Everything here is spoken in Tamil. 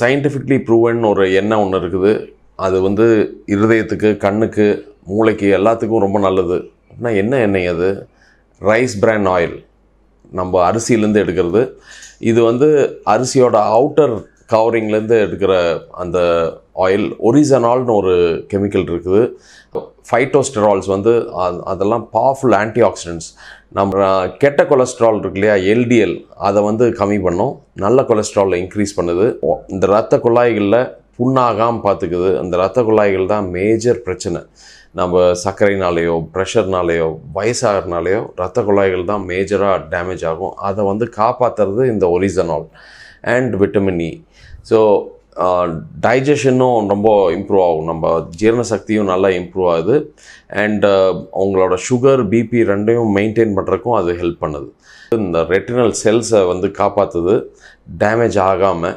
சயின்டிஃபிக்லி ப்ரூவன் ஒரு எண்ணெய் ஒன்று இருக்குது. அது வந்து இருதயத்துக்கு கண்ணுக்கு மூளைக்கு எல்லாத்துக்கும் ரொம்ப நல்லது. அப்படின்னா என்ன எண்ணெய் அது? ரைஸ் பிரான் ஆயில் நம்ம அரிசியிலேருந்து எடுக்கிறது. இது வந்து அரிசியோட அவுட்டர் கவரிங்லேருந்து எடுக்கிற அந்த ஆயில் ஒரிசனால்னு ஒரு கெமிக்கல் இருக்குது. ஃபைட்டோஸ்டெரால்ஸ் வந்து அதெல்லாம் பவர்ஃபுல் ஆன்டி ஆக்சிடென்ட்ஸ் நம்ம கெட்ட கொலஸ்ட்ரால் இருக்கு இல்லையா எல்டிஎல் அதை வந்து கம்மி பண்ணும். நல்ல கொலஸ்ட்ராலை இன்க்ரீஸ் பண்ணுது. இந்த ரத்த குழாய்களில் புண்ணாகாமல் பார்த்துக்குது. அந்த ரத்த குழாய்கள் தான் மேஜர் பிரச்சனை. நம்ம சர்க்கரைனாலேயோ ப்ரெஷர்னாலேயோ வயசாகிறனாலேயோ ரத்த குழாய்கள் தான் மேஜராக டேமேஜ் ஆகும். அதை வந்து காப்பாற்றுறது இந்த oryzanol and vitamin E so டைஜஷனும் ரொம்ப இம்ப்ரூவ் ஆகும். நம்ம ஜீரண சக்தியும் நல்லா இம்ப்ரூவ் ஆகுது. அண்ட் அவங்களோட சுகர் பிபி ரெண்டையும் மெயின்டைன் பண்ணுறக்கும் அது ஹெல்ப் பண்ணுது. இந்த ரெட்டினல் செல்ஸை வந்து காப்பாற்றுது டேமேஜ் ஆகாமல்